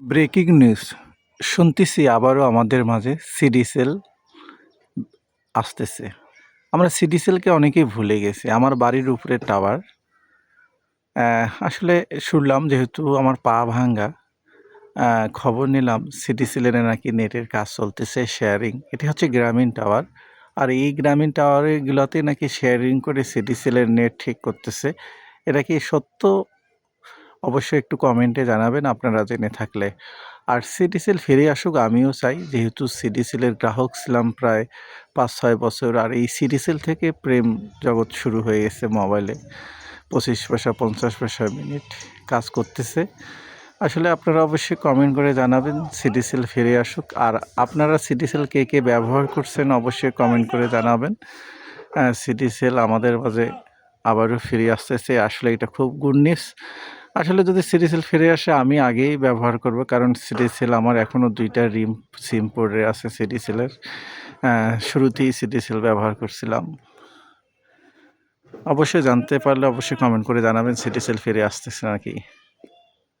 Breaking news. শুনতেছি আবারও আমাদের মাঝে সিডি সেল আসতেছে। আমরা সিডি সেলকে অনেকেই ভুলে গেছি। আমার বাড়ির উপরে টাওয়ার। আসলে শুনলাম যেহেতু আমার পা ভাঙ্গা খবর নিলাম সিডি সেলের নাকি নেটের কাজ চলতেছে শেয়ারিং এটি হচ্ছে গ্রামীণ টাওয়ার। আর এই গ্রামীণ টাওয়ারগুলোতে নাকি শেয়ারিং করে সিডি সেলের নেট ঠিক করতেছে। এটা কি সত্য অবশ্যই একটু কমেন্টে জানাবেন আপনারা জেনে থাকলে। আর সিডিসেল ফিরে আসুক, আমিও চাই। যেহেতু সিডিসেলের গ্রাহক ছিলাম প্রায় পাঁচ ছয় বছর, আর এই সিডিসেল থেকে প্রেম জগৎ শুরু হয়ে গেছে মোবাইলে। পঁচিশ পয়সা, পঞ্চাশ পয়সা মিনিট কাজ করতেছে। আসলে আপনারা অবশ্যই কমেন্ট করে জানাবেন সিডিসেল ফিরে আসুক। আর আপনারা সিডিসেল কে কে ব্যবহার করছেন, অবশ্যই কমেন্ট করে জানাবেন। সিডিসেল আমাদের মাঝে আবারও ফিরে আসতেছে। আসলে এটা খুব গুড নিউজ আসলে যদি সিরিসেল ফিরে আসে, আমি আগেই ব্যবহার করব। কারণ সিরিসেল আমার এখনও দুইটা রিম, সিম পড়ে আছে সিরিসেলের শুরুতেই সিরিসেল ব্যবহার করছিলাম। অবশ্যই জানতে পারলে অবশ্যই কমেন্ট করে জানাবেন সিটিসেল ফিরে আসতেছে নাকি।